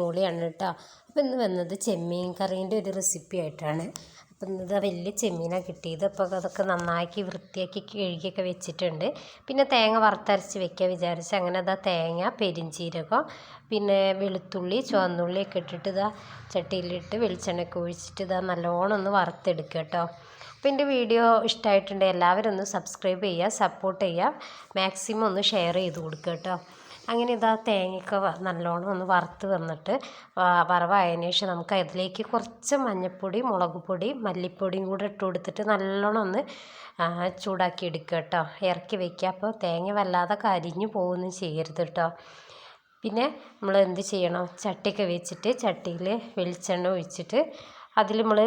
മൂളിയാണ് കേട്ടോ. അപ്പോൾ ഇന്ന് വന്നത് ചെമ്മീൻ കറീന്റെ ഒരു റെസിപ്പി ആയിട്ടാണ്. അപ്പം ഇന്നത് വലിയ ചെമ്മീനാണ് കിട്ടിയത്. അപ്പോൾ അതൊക്കെ നന്നാക്കി വൃത്തിയാക്കി കഴുകിയൊക്കെ വെച്ചിട്ടുണ്ട്. പിന്നെ തേങ്ങ വറുത്തരച്ച് വെക്കാൻ വിചാരിച്ചു. അങ്ങനെ അതാ തേങ്ങ പെരിഞ്ചീരകം പിന്നെ വെളുത്തുള്ളി ചുവന്നുള്ളി ഒക്കെ ഇട്ടിട്ട് ഇതാ ചട്ടിയിലിട്ട് വെളിച്ചെണ്ണയൊക്കെ ഒഴിച്ചിട്ട് ഇതാ നല്ലോണം ഒന്ന് വറുത്തെടുക്കുക കേട്ടോ. അപ്പോൾ എന്റെ വീഡിയോ ഇഷ്ടമായിട്ടുണ്ടെങ്കിൽ എല്ലാവരും ഒന്ന് സബ്സ്ക്രൈബ് ചെയ്യുക സപ്പോർട്ട് ചെയ്യുക. മാക്സിമം ഒന്ന് ഷെയർ ചെയ്ത് കൊടുക്കുക കേട്ടോ. അങ്ങനെ ഇതാ തേങ്ങയൊക്കെ നല്ലോണം ഒന്ന് വറുത്ത് വന്നിട്ട് വറവായതിനു ശേഷം നമുക്ക് അതിലേക്ക് കുറച്ച് മഞ്ഞൾപ്പൊടി മുളക് പൊടി മല്ലിപ്പൊടിയും കൂടെ ഇട്ട് കൊടുത്തിട്ട് നല്ലോണം ഒന്ന് ചൂടാക്കി എടുക്കുക കേട്ടോ. ഇറക്കി വെക്കുക. അപ്പോൾ തേങ്ങ വല്ലാതെ കരിഞ്ഞു പോകുകയൊന്നും ചെയ്യരുത് കേട്ടോ. പിന്നെ നമ്മൾ എന്ത് ചെയ്യണം? ചട്ടിയൊക്കെ വെച്ചിട്ട് ചട്ടിയിൽ വെളിച്ചെണ്ണ ഒഴിച്ചിട്ട് അതിൽ നമ്മൾ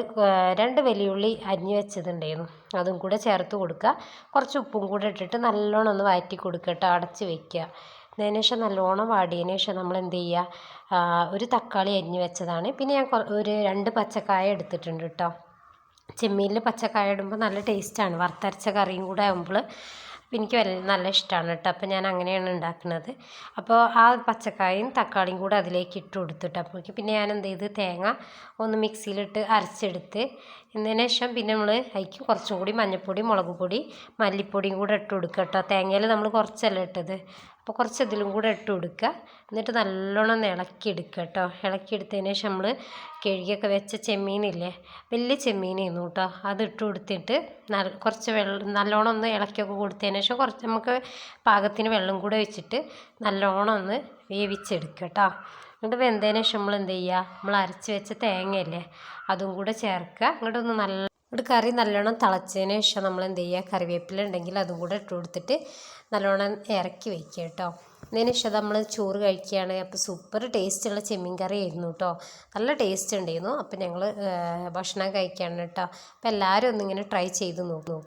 രണ്ട് വലിയുള്ളി അരിഞ്ഞ് വെച്ചതുണ്ടായിരുന്നു. അതും കൂടെ ചേർത്ത് കൊടുക്കുക. കുറച്ച് ഉപ്പും കൂടെ ഇട്ടിട്ട് നല്ലോണം ഒന്ന് വഴറ്റി കൊടുക്കുക കേട്ടോ. അടച്ച് വെക്കുക. അതിന് ശേഷം നല്ലോണം വാടിയതിന് ശേഷം നമ്മൾ എന്ത് ചെയ്യുക? ഒരു തക്കാളി അരിഞ്ഞ് വെച്ചതാണ്. പിന്നെ ഞാൻ ഒരു രണ്ട് പച്ചക്കായ എടുത്തിട്ടുണ്ട് കേട്ടോ. ചെമ്മീനിൽ പച്ചക്കായ ഇടുമ്പോൾ നല്ല ടേസ്റ്റാണ് വറുത്തരച്ച കറിയും കൂടെ ആകുമ്പോൾ എനിക്ക് നല്ല ഇഷ്ടമാണ് കേട്ടോ. അപ്പോൾ ഞാൻ അങ്ങനെയാണ് ഉണ്ടാക്കുന്നത്. അപ്പോൾ ആ പച്ചക്കായും തക്കാളിയും കൂടെ അതിലേക്ക് ഇട്ട് കൊടുത്തിട്ട് അപ്പോഴേക്ക് പിന്നെ ഞാൻ എന്ത് ചെയ്ത്? തേങ്ങ ഒന്ന് മിക്സിയിലിട്ട് അരച്ചെടുത്ത് എന്നതിന് ശേഷം പിന്നെ നമ്മൾ അതിക്ക് കുറച്ചും കൂടി മഞ്ഞൾപ്പൊടി മുളക് പൊടി മല്ലിപ്പൊടിയും കൂടെ ഇട്ട് കൊടുക്കുക കേട്ടോ. തേങ്ങയിൽ നമ്മൾ കുറച്ചല്ല ഇട്ടത്? അപ്പോൾ കുറച്ച് ഇതിലും കൂടെ ഇട്ട് കൊടുക്കുക. എന്നിട്ട് നല്ലോണം ഒന്ന് ഇളക്കിയെടുക്കുക കേട്ടോ. ഇളക്കിയെടുത്തതിന് ശേഷം നമ്മൾ കഴുകിയൊക്കെ വെച്ച ചെമ്മീനില്ലേ വലിയ ചെമ്മീനായിരുന്നു കേട്ടോ. അത് ഇട്ട് കൊടുത്തിട്ട് കുറച്ച് വെള്ളം നല്ലോണം ഒന്ന് ഇളക്കിയൊക്കെ കൊടുത്തതിന് ശേഷം കുറച്ച് നമുക്ക് പാകത്തിന് വെള്ളം കൂടെ വെച്ചിട്ട് നല്ലോണം ഒന്ന് വേവിച്ചെടുക്കുക കേട്ടോ. എന്നിട്ട് വെന്തതിന് ശേഷം നമ്മൾ എന്ത് ചെയ്യുക നമ്മൾ അരച്ച് വെച്ച തേങ്ങയല്ലേ അതും കൂടെ ചേർക്കുക. എന്നിട്ടൊന്ന് നല്ല ഇവിടെ കറി നല്ലോണം തിളച്ചതിന് ശേഷം നമ്മൾ എന്ത് ചെയ്യുക? കറിവേപ്പില ഉണ്ടെങ്കിൽ അതും കൂടെ ഇട്ട് കൊടുത്തിട്ട് നല്ലോണം ഇറക്കി വയ്ക്കുക കേട്ടോ. അതിന് ശേഷം നമ്മൾ ചോറ് കഴിക്കുകയാണ്. അപ്പോൾ സൂപ്പർ ടേസ്റ്റുള്ള ചെമ്മീൻ കറി ആയിരുന്നു കേട്ടോ. നല്ല ടേസ്റ്റ് ഉണ്ടായിരുന്നു. അപ്പോൾ ഞങ്ങൾ ഭക്ഷണം കഴിക്കുകയാണ് കേട്ടോ. അപ്പോൾ എല്ലാവരും ഒന്നിങ്ങനെ ട്രൈ ചെയ്ത് നോക്കൂ.